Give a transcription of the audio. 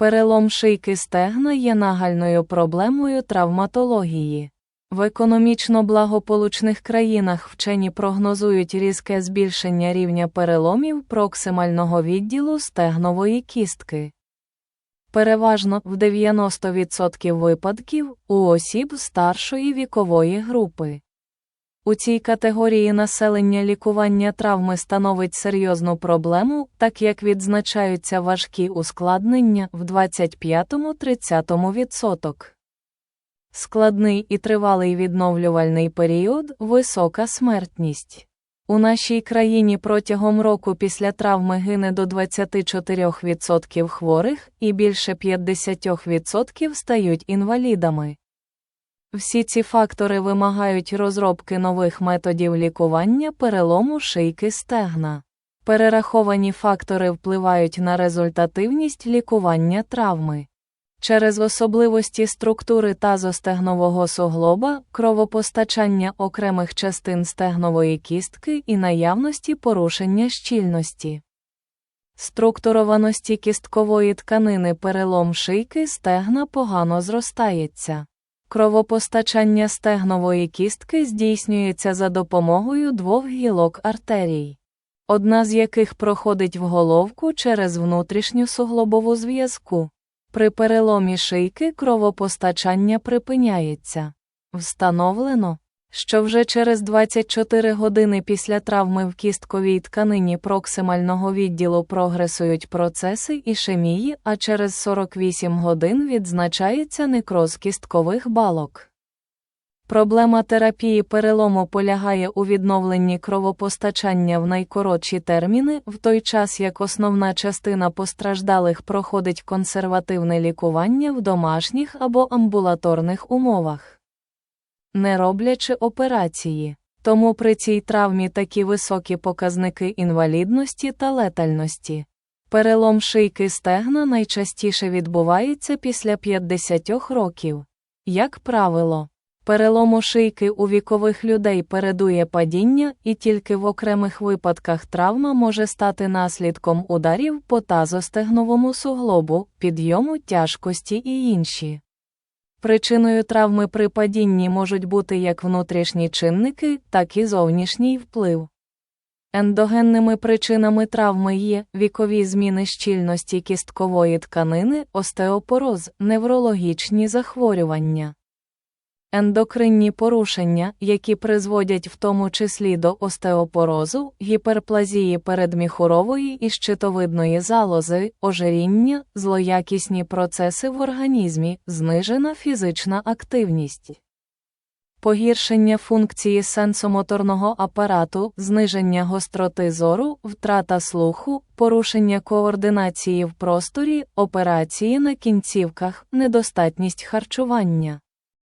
Перелом шийки стегна є нагальною проблемою травматології. В економічно благополучних країнах вчені прогнозують різке збільшення рівня переломів проксимального відділу стегнової кістки. Переважно в 90% випадків у осіб старшої вікової групи. У цій категорії населення лікування травми становить серйозну проблему, так як відзначаються важкі ускладнення в 25-30%. Складний і тривалий відновлювальний період висока смертність. У нашій країні протягом року після травми гине до 24% хворих і більше 50% стають інвалідами. Всі ці фактори вимагають розробки нових методів лікування перелому шийки стегна. Перераховані фактори впливають на результативність лікування травми. Через особливості структури тазостегнового суглоба, кровопостачання окремих частин стегнової кістки і наявності порушення щільності. Структурованості кісткової тканини перелом шийки стегна погано зростається. Кровопостачання стегнової кістки здійснюється за допомогою двох гілок артерій, одна з яких проходить в головку через внутрішню суглобову зв'язку. При переломі шийки кровопостачання припиняється. Встановлено, що вже через 24 години після травми в кістковій тканині проксимального відділу прогресують процеси ішемії, а через 48 годин відзначається некроз кісткових балок. Проблема терапії перелому полягає у відновленні кровопостачання в найкоротші терміни, в той час як основна частина постраждалих проходить консервативне лікування в домашніх або амбулаторних умовах, не роблячи операції. Тому при цій травмі такі високі показники інвалідності та летальності. Перелом шийки стегна найчастіше відбувається після 50 років. Як правило, Перелому шийки у вікових людей передує падіння, і тільки в окремих випадках травма може стати наслідком ударів по тазостегновому суглобу, підйому тяжкості і інші. Причиною травми при падінні можуть бути як внутрішні чинники, так і зовнішній вплив. Ендогенними причинами травми є вікові зміни щільності кісткової тканини, остеопороз, неврологічні захворювання. Ендокринні порушення, які призводять в тому числі до остеопорозу, гіперплазії передміхурової і щитовидної залози, ожиріння, злоякісні процеси в організмі, знижена фізична активність. Погіршення функції сенсомоторного апарату, зниження гостроти зору, втрата слуху, порушення координації в просторі, операції на кінцівках, недостатність харчування.